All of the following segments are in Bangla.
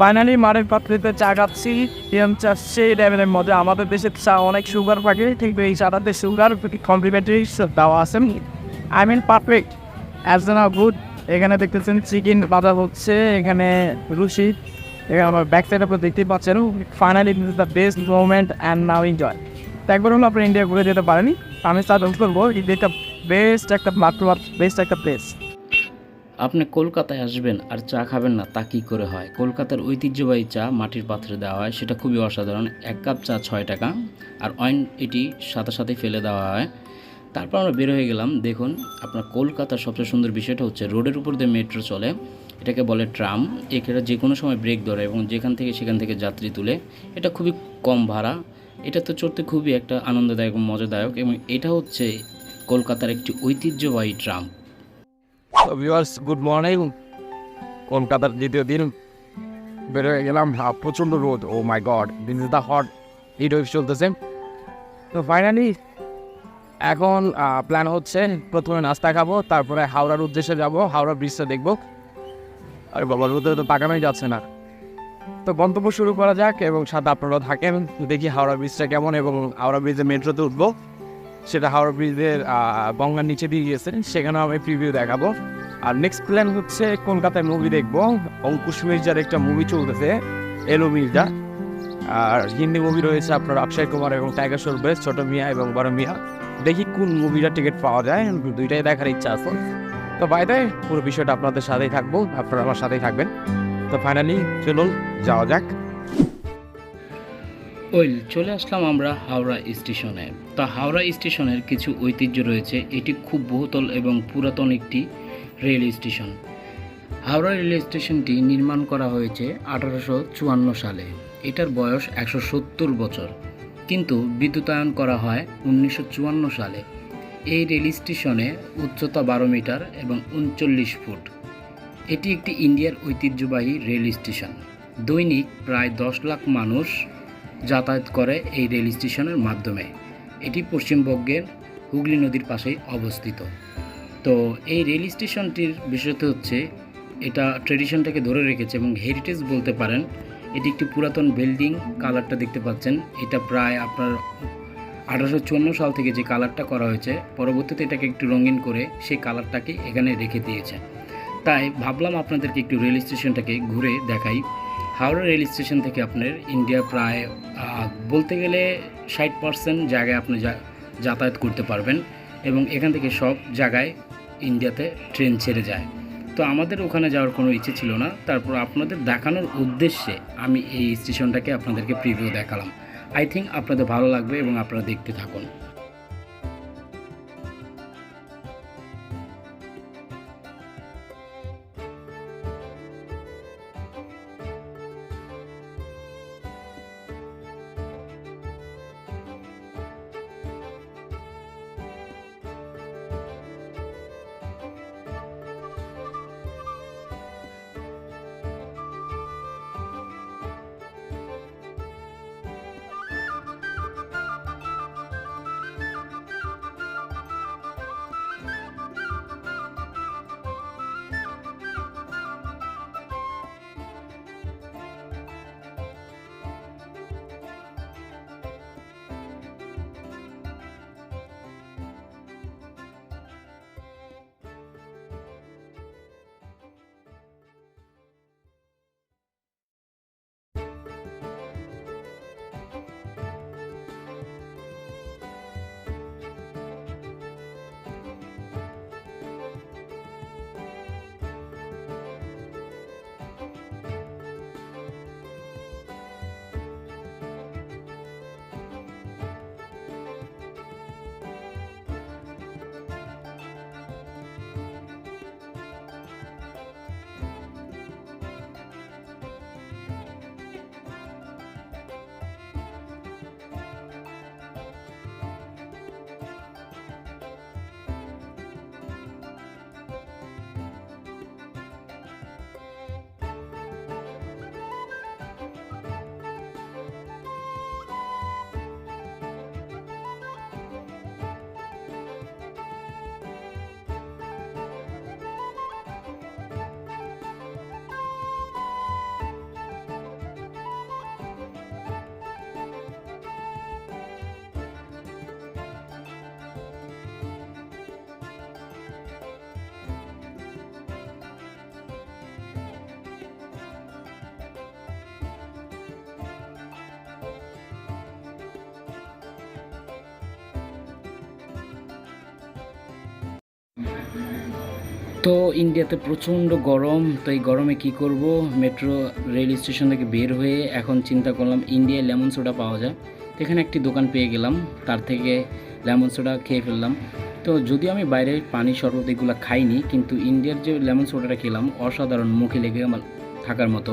ফাইনালি মারের পাত্রিতে চা খাচ্ছি। এরম চা সেই লেভেলের মধ্যে আমাদের দেশে চা অনেক সুগার থাকে, ঠিক এই চাটাতে সুগার কমপ্লিমেন্টারি দেওয়া আছে। I mean perfect as an good এখানে দেখতেছেন চিকেন বাজার হচ্ছে, এখানে রুশি। এখানে আমার ব্যাক সাইড আপনার দেখতেই পাচ্ছেন। Finally this the best moment and now enjoy তো একবার হলো আপনার ইন্ডিয়া ঘুরে যেতে পারেনি আমি সাজেস্ট করব। ইন্ডিয়া বেস্ট একটা মাত্র বেস্ট একটা প্লেস আপনি কলকাতায় আসবেন আর চা খাবেন না, তা কী করে হয়? কলকাতার ঐতিহ্যবাহী চা মাটির পাত্রে দেওয়া হয়, সেটা খুবই অসাধারণ। এক কাপ চা ছয় টাকা, আর অয়েন এটি সাথে সাথে ফেলে দেওয়া হয়। তারপর আমরা বের হয়ে গেলাম, দেখুন, আপনার কলকাতার সবচেয়ে সুন্দর বিষয়টা হচ্ছে, রোডের উপর দিয়ে মেট্রো চলে, এটাকে বলে ট্রাম, এখানে যে কোনো সময় ব্রেক ধরে এবং যেখান থেকে সেখান থেকে যাত্রী তুলে, এটা খুবই কম ভাড়া। এটা তো চড়তে খুবই একটা আনন্দদায়ক এবং মজাদায়ক এবং এটা হচ্ছে কলকাতার একটি ঐতিহ্যবাহী ট্রাম। ভিউয়ার্স গুড মর্নিং কলকাতার দ্বিতীয় দিন বের হয়ে গেলাম প্রচণ্ড রোদ। ও মাই গড দিন is the hot heat wave চলতেছে। তো ফাইনালি এখন প্ল্যান হচ্ছে প্রথমে নাস্তা খাব, তারপরে হাওড়ার উদ্দেশ্যে যাব, হাওড়া ব্রিজটা দেখব। আর বাবা, রোদে তো পাকানোই যাচ্ছে না। তো গন্তব্য শুরু করা যাক এবং সাথে আপনারা থাকেন। দেখি হাওড়া ব্রিজটা কেমন এবং হাওড়া ব্রিজে মেট্রোতে উঠবো। সেটা হাওড়া ব্রিজের গঙ্গার নিচে দিয়ে গিয়েছে সেখানেও আমি প্রিভিউ দেখাবো। আর নেক্সট প্ল্যান হচ্ছে কলকাতায় মুভি দেখব। অঙ্কুশ মির্জার একটা মুভি চলতেছে, এলো মির্জা। আর হিন্দি মুভি রয়েছে আপনার অক্ষয় কুমার এবং টাইগার সরবে ছোট মিয়া এবং বড় মিয়া। দেখি কোন মুভিটা টিকিট পাওয়া যায়, দুইটাই দেখার ইচ্ছা আছে। তো বাইরে পুরো বিষয়টা আপনাদের সাথেই থাকব, আপনারা আমার সাথেই থাকবেন। তো ফাইনালি চলুন, যাওয়া যাক। ওয়েল চলে আসলাম আমরা হাওড়া স্টেশনে। তা হাওড়া স্টেশনের কিছু ঐতিহ্য রয়েছে। এটি খুব বহুতল এবং পুরাতন একটি রেল স্টেশন। হাওড়া রেল স্টেশনটি নির্মাণ করা হয়েছে আঠারোশো চুয়ান্ন সালে। এটার বয়স একশো সত্তর বছর। কিন্তু বিদ্যুতায়ন করা হয় উনিশশো চুয়ান্ন সালে। এই রেল স্টেশনে উচ্চতা বারো মিটার এবং উনচল্লিশ ফুট। এটি একটি ইন্ডিয়ার ঐতিহ্যবাহী রেল স্টেশন। দৈনিক প্রায় দশ লাখ মানুষ যাতায়াত করে এই রেল স্টেশনের মাধ্যমে। এটি পশ্চিমবঙ্গের হুগলি নদীর পাশেই অবস্থিত। তো এই রেল স্টেশনটির বিষয়টা হচ্ছে, এটা ট্রেডিশনটাকে ধরে রেখেছে এবং হেরিটেজ বলতে পারেন, এটি একটি পুরাতন বিল্ডিং, কালারটা দেখতে পাচ্ছেন। এটা প্রায় আপনার আঠারোশো চুয়ান্ন সাল থেকে যে কালারটা করা হয়েছে, পরবর্তীতে এটাকে একটু রঙিন করে সেই কালারটাকে এখানে রেখে দিয়েছে। তাই ভাবলাম আপনাদেরকে একটু রেল স্টেশনটাকে ঘুরে দেখাই। হাওড়া রেল স্টেশন থেকে আপনার ইন্ডিয়া প্রায় বলতে গেলে ষাট পার্সেন্ট জায়গায় আপনি যাতায়াত করতে পারবেন এবং এখান থেকে সব জায়গায় ইন্ডিয়াতে ট্রেন ছেড়ে যায়। তো আমাদের ওখানে যাওয়ার কোনো ইচ্ছে ছিল না। তারপর আপনাদের দেখানোর উদ্দেশ্যে আমি এই স্টেশনটাকে আপনাদেরকে প্রিভিউ দেখালাম। আই থিঙ্ক আপনাদের ভালো লাগবে এবং আপনারা দেখতে থাকুন। তো ইন্ডিয়াতে প্রচণ্ড গরম, তো এই গরমে কি করব? মেট্রো, রেল স্টেশন থেকে বের হয়ে এখন চিন্তা করলাম ইন্ডিয়ায় লেমন সোডা পাওয়া যায়। তো এখানে একটি দোকান পেয়ে গেলাম, তার থেকে লেমন সোডা খেয়ে ফেললাম। তো যদিও আমি বাইরে পানি শরবত এগুলো খাইনি, কিন্তু ইন্ডিয়ার যে লেমন সোডাটা খেলাম, অসাধারণ মুখে লেগে আমার থাকার মতো।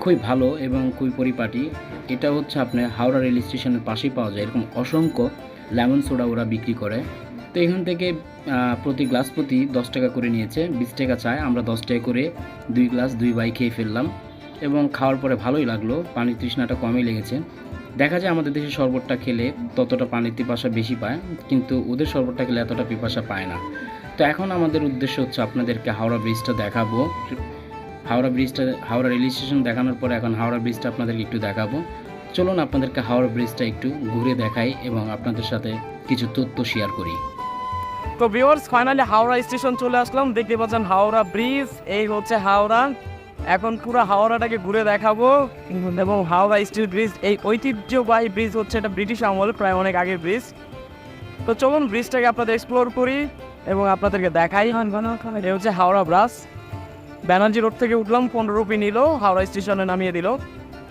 খুবই ভালো এবং খুবই পরিপাটি। এটা হচ্ছে আপনার হাওড়া রেল স্টেশনের পাশেই পাওয়া যায়, এরকম অসংখ্য লেমন সোডা ওরা বিক্রি করে। তো এখান থেকে প্রতি গ্লাস প্রতি দশ টাকা করে নিয়েছে। বিশ টাকা চায়, আমরা দশ টাকা করে দুই গ্লাস, দুই বাই খেয়ে ফেললাম এবং খাওয়ার পরে ভালোই লাগল, পানির তৃষ্ণাটা কমই লেগেছে। দেখা যায় আমাদের দেশে শরবতটা খেলে ততটা পানির পিপাসা বেশি পায়, কিন্তু ওদের শরবতটা খেলে এতটা পিপাসা পায় না। তো এখন আমাদের উদ্দেশ্য হচ্ছে আপনাদেরকে হাওড়া ব্রিজটা দেখাবো। হাওড়া ব্রিজটা হাওড়া রেল স্টেশন দেখানোর পরে এখন হাওড়া ব্রিজটা আপনাদেরকে একটু দেখাবো। চলুন আপনাদেরকে হাওড়া ব্রিজটা একটু ঘুরে দেখাই এবং আপনাদের সাথে কিছু তথ্য শেয়ার করি। তো ভিউয়ার্স ফাইনালি হাওড়া স্টেশন চলে আসলাম। দেখতে পাচ্ছেন হাওড়া ব্রিজ এই হচ্ছে হাওড়া। এখন পুরো হাওড়াটাকে ঘুরে দেখাবো। এবং হাওড়া স্টিল ব্রিজ এই ঐতিহ্যবাহী ব্রিজ হচ্ছে এটা ব্রিটিশ আমল, প্রায় অনেক আগের ব্রিজ তো চলুন ব্রিজটাকে আপনাদের এক্সপ্লোর করি এবং আপনাদেরকে দেখাই। এটা হচ্ছে হাওড়া ব্রাস ব্যানার্জি রোড থেকে উঠলাম, পনেরো রুপি নিল, হাওড়া স্টেশনে নামিয়ে দিল।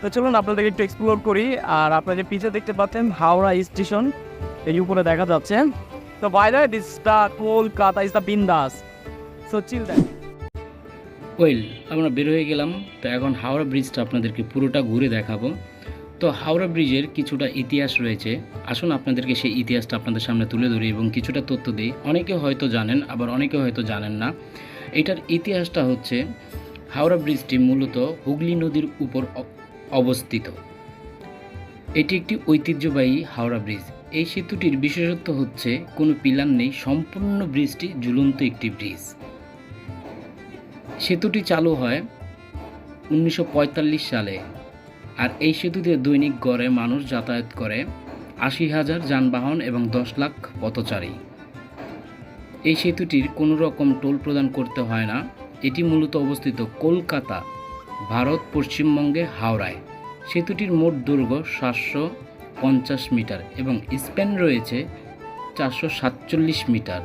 তো চলুন আপনাদেরকে একটু এক্সপ্লোর করি। আর আপনাদের পিছে দেখতে পাচ্ছেন হাওড়া স্টেশন এই উপরে দেখা যাচ্ছে। So by the way, this is the Kolkata is the Bindas. So chill that. Well আমরা বের হয়ে গেলাম তো এখন হাওড়া ব্রিজটা আপনাদেরকে পুরোটা ঘুরে দেখাবো। তো হাওড়া ব্রিজের কিছুটা ইতিহাস রয়েছে। আসুন আপনাদেরকে সেই ইতিহাসটা আপনাদের সামনে তুলে ধরি এবং কিছুটা তথ্য দিই। অনেকে হয়তো জানেন আবার অনেকে হয়তো জানেন না। এটার ইতিহাসটা হচ্ছে হাওড়া ব্রিজটি মূলত হুগলি নদীর উপর অবস্থিত। এটি একটি ঐতিহ্যবাহী হাওড়া ব্রিজ এই সেতুটির বিশেষত্ব হচ্ছে, কোনো পিলার নেই, সম্পূর্ণ ব্রিজটি ঝুলন্ত একটি ব্রিজ। সেতুটি চালু হয় উনিশশো পঁয়তাল্লিশ সালে আর এই সেতুতে দৈনিক গড়ে মানুষ যাতায়াত করে আশি হাজার যানবাহন এবং দশ লাখ পথচারী। এই সেতুটির কোনো রকম টোল প্রদান করতে হয় না। এটি মূলত অবস্থিত কলকাতা, ভারত, পশ্চিমবঙ্গে, হাওড়ায়। সেতুটির মোট দৈর্ঘ্য সাতশো পঞ্চাশ মিটার এবং স্প্যান রয়েছে চারশো সাতচল্লিশ মিটার।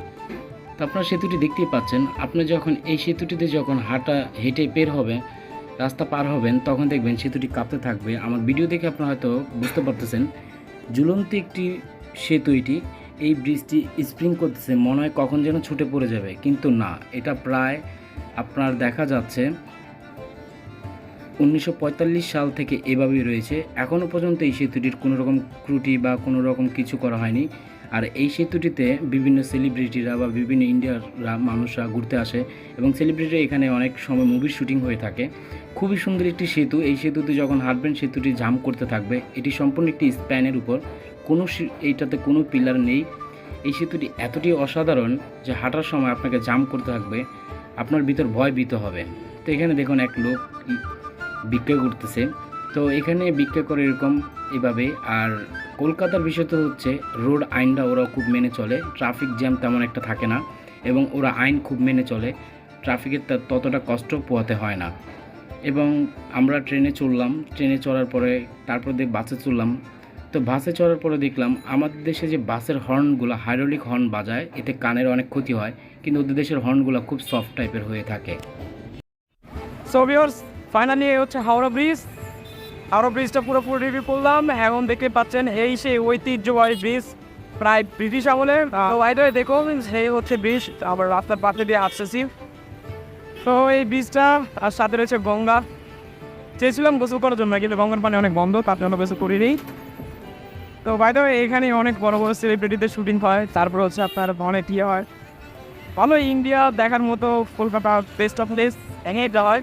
তো আপনারা সেতুটি দেখতেই পাচ্ছেন, আপনি যখন এই সেতুটিতে যখন হাঁটা, হেঁটে বের হবে রাস্তা পার হবেন, তখন দেখবেন সেতুটি কাঁপতে থাকবে। আমার ভিডিও দেখে আপনারা হয়তো বুঝতে পারতেছেন, ঝুলন্ত একটি সেতু এটি। এই ব্রিজটি স্প্রিং করতেছে, মনে হয় কখন যেন ছুটে পড়ে যাবে, কিন্তু না, এটা প্রায় আপনার দেখা যাচ্ছে উনিশশো পঁয়তাল্লিশ সাল থেকে এভাবেই রয়েছে। এখনও পর্যন্ত এই সেতুটির কোনো রকম ত্রুটি বা কোনো রকম কিছু করা হয়নি। আর এই সেতুটিতে বিভিন্ন সেলিব্রিটিরা বা বিভিন্ন ইন্ডিয়ার মানুষরা ঘুরতে আসে এবং সেলিব্রিটি এখানে অনেক সময় মুভির শুটিং হয়ে থাকে। খুবই সুন্দর একটি সেতু। এই সেতুতে যখন হাঁটবেন, সেতুটি জাম করতে থাকবে। এটি সম্পূর্ণ একটি স্প্যানের উপর। কোনো এইটাতে কোনো পিলার নেই। এই সেতুটি এতটি অসাধারণ যে হাঁটার সময় আপনাকে জাম করতে থাকবে। আপনার ভিতর ভয় ভীত হবে। তো এখানে দেখুন এক লোক ভিক্ষা করতেছে তো এখানে ভিক্ষা করে এরকম এভাবে। আর কলকাতার বিষয় তো হচ্ছে রোড আইনটা ওরা খুব মেনে চলে। ট্রাফিক জ্যাম তেমন একটা থাকে না। এবং ওরা আইন খুব মেনে চলে। ট্রাফিকের ততটা কষ্ট পোহাতে হয় না। এবং আমরা ট্রেনে চললাম ট্রেনে চড়ার পরে তারপর দিয়ে বাসে চললাম তো বাসে চড়ার পরে দেখলাম আমাদের দেশে যে বাসের হর্নগুলো হাইড্রোলিক হর্ন বাজায় এতে কানের অনেক ক্ষতি হয়। কিন্তু ওদের দেশের হর্নগুলো খুব সফট টাইপের হয়ে থাকে। Viewers, ফাইনালি হচ্ছে হাওড়া ব্রিজ। হাওড়া ব্রিজটা পুরোপুরি রিভিউ করলাম। এখন দেখতে পাচ্ছেন, এই সেই ঐতিহ্যবাহী ব্রিজ, প্রায় ব্রিটিশ আমলে। বাইরে দেখুন, সেই হচ্ছে ব্রিজ, আবার রাস্তার পাশে দিয়ে আসতেছি। তো এই ব্রিজটা, আর সাথে রয়েছে গঙ্গা। চেয়েছিলাম গোসল করার জন্য, কিন্তু গঙ্গার পানি অনেক বন্ধ, তার জন্য গোসল করিনি। তো বাইরে এখানে অনেক বড় বড় সেলিব্রিটিদের শুটিং হয়। তারপর হচ্ছে আপনার অনেক ইয়ে হয়। ভালো ইন্ডিয়া দেখার মতো কলকাতা বেস্ট অফ প্লেস এটা হয়।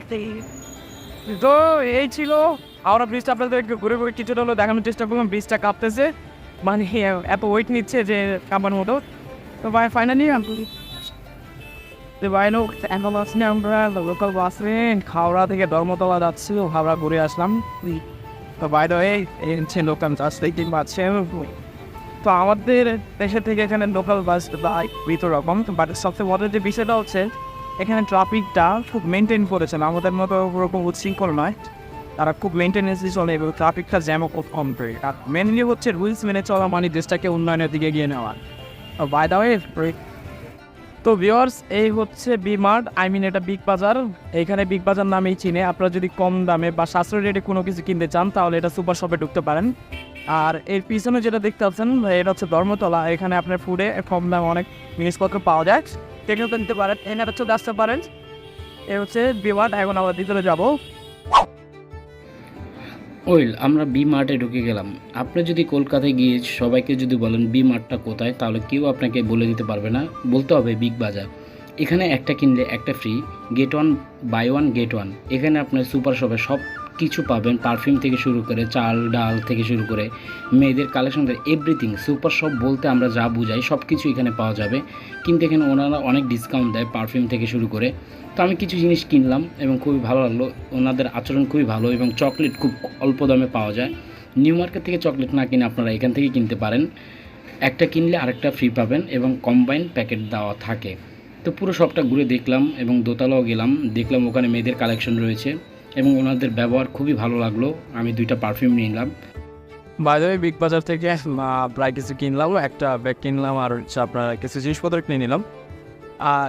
তো এই ছিল হাওড়া ব্রিজটা আপনাদের ঘুরে ঘুরে কিছুটা হলো দেখানোর চেষ্টা করলাম। ব্রিজটা কাঁপতেছে। মানে এত ওয়েট নিচ্ছে যে কাঁপার মতো। তো ভাই ফাইনালি তো ভাই এখন আসলে আমরা লোকাল বাসে হাওড়া থেকে ধর্মতলা যাচ্ছি, হাওড়া ঘুরে আসলাম। তো বাই দ্য এই এই হচ্ছে লোকাল বাস দেখতে পাচ্ছেন। তো আমাদের দেশে থেকে এখানে লোকাল বাস বাই ভিতর রকম। বাট সবচেয়ে বড় যে বিষয়টা হচ্ছে এখানে ট্রাফিকটা খুব মেনটেন করেছেন। আমাদের মতো ওরকম উচ্ছৃঙ্খল নয়। তারা খুব মেনটেনেন্সলি চলে এবং ট্রাফিকটা জ্যামও খুব কম করে। আর মেনলি হচ্ছে রুলস মেনে চলা মানে দেশটাকে উন্নয়নের দিকে এগিয়ে নেওয়া। বাই দা ওয়ে তো ভিওয়ার্স এই হচ্ছে বি মার্ট আই মিন এটা বিগ বাজার এখানে বিগ বাজার নামেই চিনে। আপনারা যদি কম দামে বা সাশ্রয় রেটে কোনো কিছু কিনতে চান, তাহলে এটা সুপার শপে ঢুকতে পারেন। আর এর পিছনে যেটা দেখতে পাচ্ছেন, এটা হচ্ছে ধর্মতলা। এখানে আপনার ফুডে কম দামে অনেক জিনিসপত্র পাওয়া যায়। সেখানে নিতে পারেন এখানে হচ্ছে আসতে পারেন। এ হচ্ছে বি মার্ট এখন আমরা ভিতরে যাব। ওয়েল আমরা বি মার্টে ঢুকে গেলাম। আপনি যদি কলকাতায় গিয়ে সবাইকে যদি বলেন বি মার্টটা কোথায়, তাহলে কেউ আপনাকে বলে দিতে পারবে না। বলতে হবে বিগ বাজার। এখানে একটা কিনলে একটা free get one buy one get one এখানে আপনার সুপার শপে সব কিছু পাবেন। পারফিউম থেকে শুরু করে চাল, ডাল থেকে শুরু করে মেয়েদের কালেকশন এভরিথিং সুপার শপ বলতে আমরা যা বুঝাই সব কিছু এখানে পাওয়া যাবে। কিন্তু এখানে ওনারা অনেক ডিসকাউন্ট দেয় পারফিউম থেকে শুরু করে। তো আমি কিছু জিনিস কিনলাম এবং খুবই ভালো লাগল। ওনাদের আচরণ খুবই ভালো এবং চকলেট খুব অল্প দামে পাওয়া যায়। নিউ মার্কেট থেকে চকলেট না কিনে আপনারা এখান থেকে কিনতে পারেন। একটা কিনলে আরেকটা ফ্রি পাবেন এবং কম্বাইন প্যাকেট দেওয়া থাকে। তো পুরো সবটা ঘুরে দেখলাম এবং দোতলাও গেলাম। দেখলাম ওখানে মেয়েদের কালেকশন রয়েছে। এবং ওনাদের ব্যবহার খুবই ভালো লাগল। আমি দুইটা পারফিউম নিলাম। বাইরে বিগ বাজার থেকে প্রায় কিছু কিনলাম, একটা ব্যাগ কিনলাম আর হচ্ছে আপনার কিছু জিনিসপত্র কিনে নিলাম।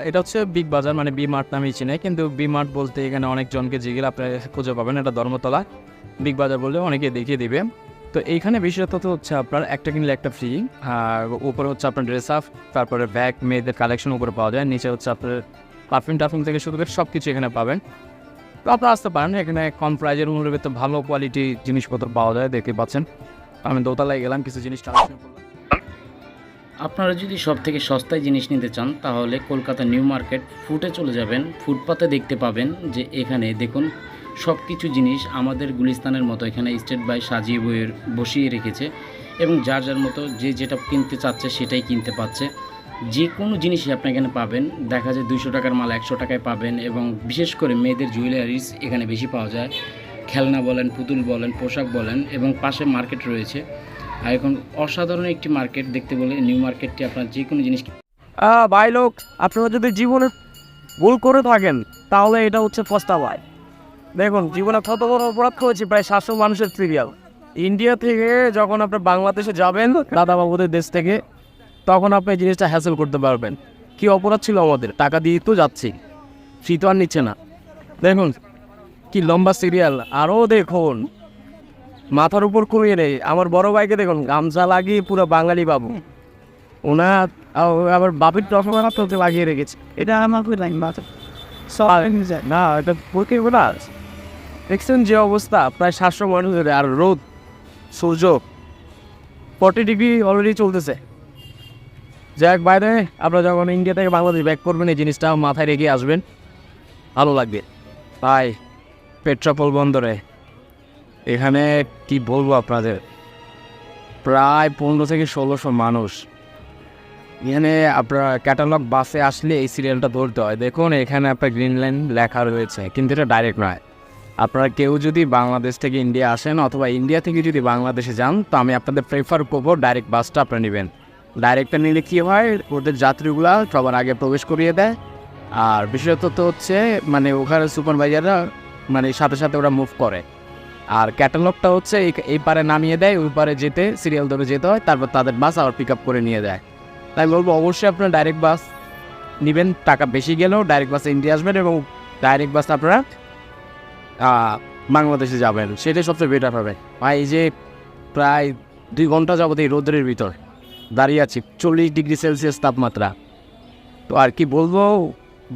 এটা হচ্ছে বিগ বাজার মানে বি মার্ট নামেই চিনে, কিন্তু বি মার্ট বলতে এখানে অনেকজনকে জিগিল আপনারা খুঁজে পাবেন, এটা ধর্মতলা। বিগ বাজার বললে অনেকে দেখিয়ে দিবে। তো এইখানে বিশেষত হচ্ছে আপনার একটা কিনলে একটা ফ্রি আর উপরে হচ্ছে আপনার ড্রেস আপ তারপরে ব্যাগ মেয়েদের কালেকশন উপরে পাওয়া যায়, নিচে হচ্ছে আপনার পারফিউম টারফিউম থেকে শুরু করে সব কিছু এখানে পাবেন। আপনারা আসতে পারেন, এখানে কম প্রাইজের মূল্যে তো ভালো কোয়ালিটি জিনিসপত্র পাওয়া যায়, দেখতে পাচ্ছেন। আমি দোতলায় গেলাম, কিছু জিনিস আপনারা যদি সব থেকে সস্তায় জিনিস নিতে চান, তাহলে কলকাতা নিউ মার্কেট ফুটে চলে যাবেন, ফুটপাতে দেখতে পাবেন যে এখানে দেখুন সব কিছু জিনিস আমাদের গুলিস্তানের মতো এখানে স্টেট বাই সাজিয়ে বইয়ের বসিয়ে রেখেছে এবং যার যার মতো যে যেটা কিনতে চাচ্ছে সেটাই কিনতে পাচ্ছে। যে কোনো জিনিসই আপনি এখানে পাবেন। দেখা যায় দুইশো টাকার মাল একশো টাকায় পাবেন এবং বিশেষ করে মেয়েদের জুয়েলারিস এখানে বেশি পাওয়া যায়। খেলনা বলেন, পুতুল বলেন, পোশাক বলেন এবং পাশে মার্কেট রয়েছে। আর এখন অসাধারণ একটি মার্কেট দেখতে বলে নিউ মার্কেটটি আপনার যে কোনো জিনিস ভাই লোক, আপনারা যদি জীবনে ভুল করে থাকেন, তাহলে এটা হচ্ছে ভাই দেখুন, জীবনে কত বড় অপরাধ করেছি, প্রায় সাতশো মানুষের সিরিয়াল ইন্ডিয়া থেকে যখন আপনার বাংলাদেশে যাবেন দাদা বাবুদের দেশ থেকে তখন আপনি এই জিনিসটা হ্যাসেল করতে পারবেন। কি অপরাধ ছিল আমাদের? টাকা দিয়ে তো যাচ্ছি। ফ্রি তো আর নিচ্ছে না। দেখুন কি লম্বা সিরিয়াল আরও দেখুন। মাথার উপর কমিয়ে নেই। আমার বড় ভাইকে দেখুন গামছা লাগিয়ে পুরো বাঙালি বাবু। ওনার আবার বাপির রসগোল্লা তো লাগিয়ে রেখেছে। এটা আমাকে লাইন বাতা না এটা বলা দেখছেন যে অবস্থা প্রায় সাতশো মানুষের আর রোদ সূর্য। ফর্টি ডিগ্রি অলরেডি চলতেছে। যাক বাইরে আপনারা যখন ইন্ডিয়া থেকে বাংলাদেশ ব্যাক করবেন, এই জিনিসটা মাথায় রেখে আসবেন। ভালো লাগবে। তাই পেট্রাপোল বন্দরে। এখানে কি বলব আপনাদের? প্রায় পনেরো থেকে ষোলোশো মানুষ। এখানে আপনার ক্যাটালগ বাসে আসলে এই সিরিয়ালটা ধরতে হয়। দেখুন, এখানে আপনার গ্রিন লাইন লেখা রয়েছে, কিন্তু এটা ডাইরেক্ট নয়। আপনারা কেউ যদি বাংলাদেশ থেকে ইন্ডিয়া আসেন, অথবা ইন্ডিয়া থেকে যদি বাংলাদেশে যান, তো আমি আপনাদের প্রেফার করব ডাইরেক্ট বাসটা আপনারা নেবেন। ডাইরেক্টটা নিলে কী হয়? ওদের যাত্রীগুলা সবার আগে প্রবেশ করিয়ে দেয়। আর বিশেষত তো হচ্ছে মানে ওখানে সুপারভাইজাররা মানে সাথে সাথে ওরা মুভ করে। আর ক্যাটালগটা হচ্ছে, এই- এই পারে নামিয়ে দেয়, ওই পারে যেতে সিরিয়াল ধরে যেতে হয়, তারপর তাদের বাস আবার পিক আপ করে নিয়ে যায়। তাই বলব, অবশ্যই আপনারা ডাইরেক্ট বাস নেবেন, টাকা বেশি গেলেও ডাইরেক্ট বাসে ইন্ডিয়া আসবেন এবং ডাইরেক্ট বাস আপনারা বাংলাদেশে যাবেন। সেটাই সবচেয়ে বেটার হবে। ভাই, এই যে প্রায় দুই ঘণ্টা যাবত এই রোদ্রের ভিতর। দাঁড়িয়ে আছি, চল্লিশ ডিগ্রি সেলসিয়াস তাপমাত্রা। তো আর কি বলব,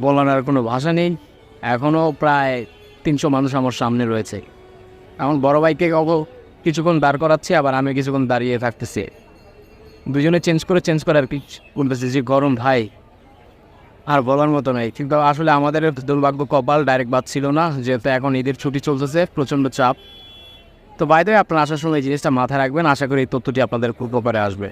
বলার আর কোনো ভাষা নেই। এখনও প্রায় তিনশো মানুষ আমার সামনে রয়েছে। এখন বড় ভাইকে কিছুক্ষণ দাঁড় করাচ্ছি, আবার আমি কিছুক্ষণ দাঁড়িয়ে থাকতেছি। দুজনে চেঞ্জ করে চেঞ্জ করে আর কি বলতেছি যে, গরম ভাই। আর বলার মতো নাই। কিন্তু আসলে আমাদের দুর্ভাগ্য কপাল ডাইরেক্ট বাদ ছিল না, যেহেতু এখন ঈদের ছুটি চলতেছে, প্রচণ্ড চাপ। তো বাইরে আপনার আসার সময় এই জিনিসটা মাথায় রাখবেন, আশা করি এই তথ্যটি আপনাদের খুব উপকারে আসবে।